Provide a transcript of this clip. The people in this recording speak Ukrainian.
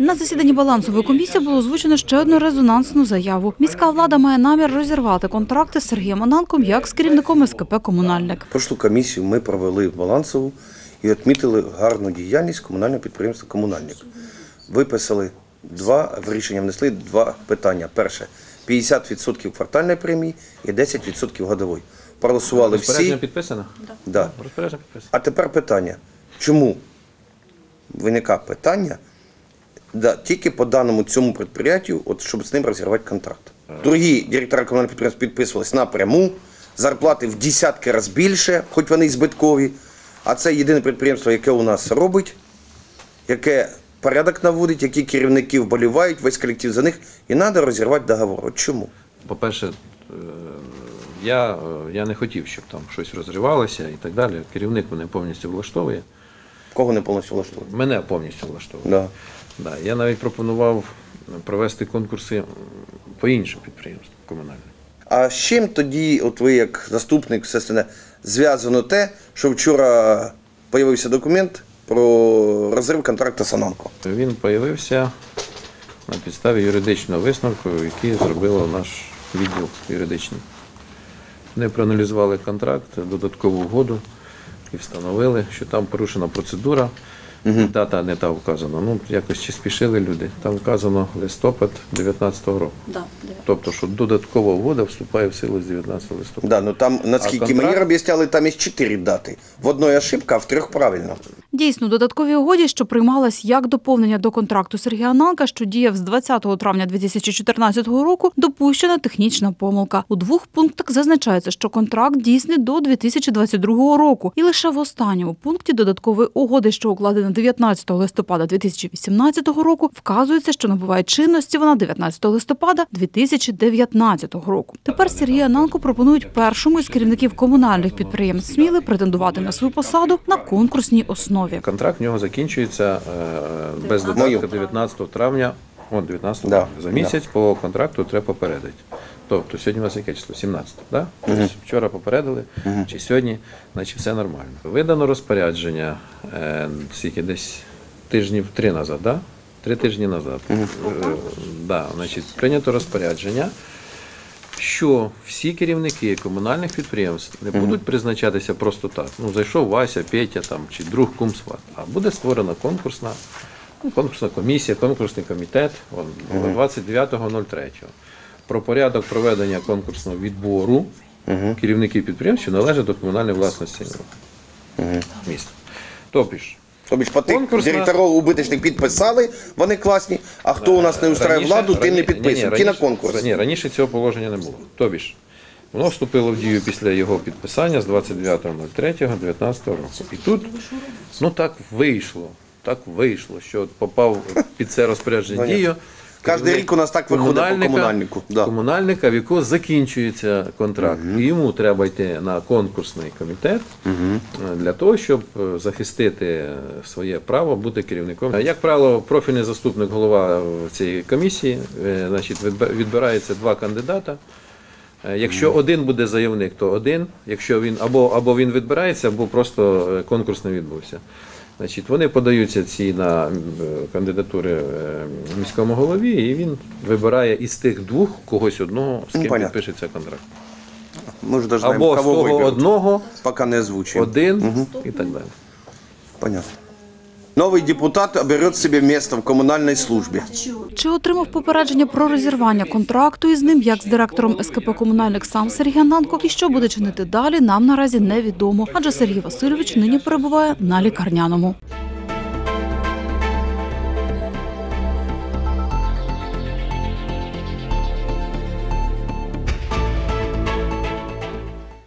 На засіданні балансової комісії було озвучено ще одну резонансну заяву. Міська влада має намір розірвати контракти з Сергієм Ананком як з керівником СКП Комунальник. Прошлу комісію ми провели в балансову і відмітили гарну діяльність комунального підприємства Комунальник. Виписали два в рішення внесли два питання. Перше 50% квартальної премії і 10% годової. Проголосували Розпорядження всі. підписано? Да. Розпорядження підписано. А тепер питання: чому виникає питання да, тільки по даному цьому підприємству, от щоб з ним розірвати контракт? Другі директори комунальних підприємств підписувались напряму, зарплати в десятки разів більше, хоч вони і збиткові. А це єдине підприємство, яке у нас робить, яке порядок наводить, які керівники вболівають, весь колектив за них, і треба розірвати договор. От чому? По-перше, е, я, е, я не хотів, щоб там щось розривалося і так далі. Керівник мене повністю влаштовує. Кого не повністю влаштовує? Мене повністю влаштовує. Да. Да. Я навіть пропонував провести конкурси по іншим підприємствам комунальним. А з чим тоді, от ви як заступник все остальне, зв'язано те, що вчора з'явився документ про розрив контракту з Ананко? Він з'явився на підставі юридичного висновку, який зробив наш відділ юридичний. Вони проаналізували контракт, додаткову угоду і встановили, що там порушена процедура. Дата не та вказана. Ну, якось чи спішили люди. Там вказано листопад 2019 року. Тобто, що додаткова угода вступає в силу з 19 листопада. Да, ну там, наскільки контракт? мені об'ясняли, там є чотири дати. В одної ошибка, а в трьох правильно. Дійсно, у додатковій угоді, що приймалась як доповнення до контракту Сергія Ананка, що діяв з 20 травня 2014 року, допущена технічна помилка. У двох пунктах зазначається, що контракт дійсний до 2022 року, і лише в останньому пункті додаткової угоди, що укладена 19 листопада 2018 року, вказується, що набуває чинності вона 19 листопада 2019 року. Тепер Сергія Ананко пропонують першому із керівників комунальних підприємств Сміли претендувати на свою посаду на конкурсній основі. Контракт в нього закінчується е, без Мою. додатку 19 травня. О, 19 Да, травня. За місяць по контракту треба попередити. Тобто сьогодні у нас яке число? 17, да? Тобто Вчора попередили, чи сьогодні, значить все нормально. Видано розпорядження е, скільки десь тижнів три назад, да? Три тижні назад. Е, да, значить, прийнято розпорядження. Що всі керівники комунальних підприємств не будуть призначатися просто так. Ну, зайшов Вася, Петя там, чи друг кумсват, а буде створена конкурсна, ну, конкурсна комісія, конкурсний комітет 29.03. Про порядок проведення конкурсного відбору керівників підприємств, що належать до комунальної власності міста. Тобто, Тобі ж по тих Конкурсна- директорів убиточних підписали, вони класні, а хто у нас не устраює Раніше- владу, тим не рані- підписує. Ті на раніше- конкурс. Ні, раніше цього положення не було. Тобі ж, воно вступило в дію після його підписання з 29.03.19 року. І тут, ну так вийшло, так вийшло, що от попав під це розпорядження дію. Кожен рік у нас так виходить по комунальнику, да. Комунальника, в якого закінчується контракт. І йому треба йти на конкурсний комітет е, для того, щоб е, захистити своє право бути керівником. Е, Як правило, профільний заступник голова цій комісії, значить, відбирається два кандидата. Якщо один буде заявник, то один. Якщо він або, або він відбирається, або просто конкурс не відбувся. Значить, вони подаються ці на е, кандидатури е, міському голові, і він вибирає із тих двох когось одного, з Ну, ким понятно. підпишеться контракт. Ми ж Або з того одного, Поки не озвучуємо. один і так далі. Понятно. Новий депутат обере собі місце в комунальній службі. Чи отримав попередження про розірвання контракту із ним, як з директором СКП «Комунальник» сам Сергій Ананко, і що буде чинити далі, нам наразі невідомо, адже Сергій Васильович нині перебуває на лікарняному.